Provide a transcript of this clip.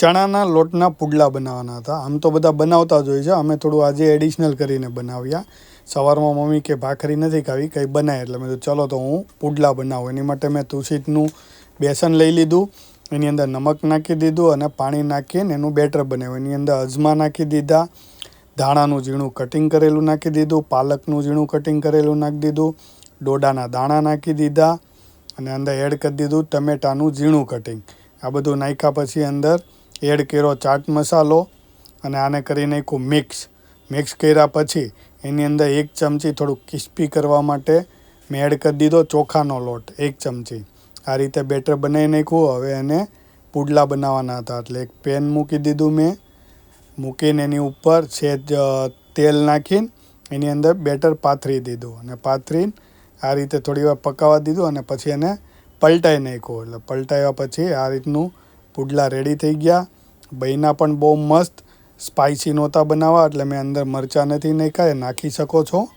ચણાના લોટના પુડલા બનાવવાના હતા. આમ તો બધા બનાવતા જ હોય છે. અમે થોડું આજે એડિશનલ કરીને બનાવ્યા. સવારમાં મમ્મી કે ભાખરી નથી ખાવી, કંઈ બનાય. એટલે મેં ચલો તો હું પુડલા બનાવું. એની માટે મેં તુસીટનું બેસન લઈ લીધું, એની અંદર નમક નાખી દીધું અને પાણી નાખીને એનું બેટર બનાવ્યું. એની અંદર અજમા નાખી દીધા, ધાણાનું ઝીણું કટિંગ કરેલું નાખી દીધું, પાલકનું ઝીણું કટિંગ કરેલું નાખી દીધું, ડોડાના દાણા નાખી દીધા અને અંદર એડ કરી દીધું ટમેટાનું ઝીણું કટિંગ આ બધું નાખ્યા પછી અંદર એડ કર્યો ચાટ મસાલો અને આને કરી નાખ્યું મિક્સ. મિક્સ કર્યા પછી એની અંદર એક ચમચી થોડુંક ક્રિસ્પી કરવા માટે મેં એડ કરી દીધો ચોખાનો લોટ, એક ચમચી. આ રીતે બેટર બનાવી નાખ્યું. હવે એને પુડલા બનાવવાના હતા. એટલે એક પેન મૂકી દીધું મેં. મૂકીને એની ઉપર સહેજ તેલ નાખીને એની અંદર બેટર પાથરી દીધું અને પાથરીને આ રીતે થોડી વાર પકાવવા દીધું અને પછી એને પલટાઈ નાખ્યું. એટલે પલટાવ્યા પછી આ રીતનું પુડલા રેડી થઈ ગયા. બૈના પણ બહુ મસ્ત. સ્પાઇસી નહોતા બનાવવા, એટલે મેં અંદર મરચાં નથી નાખ્યા નાખી શકો છો.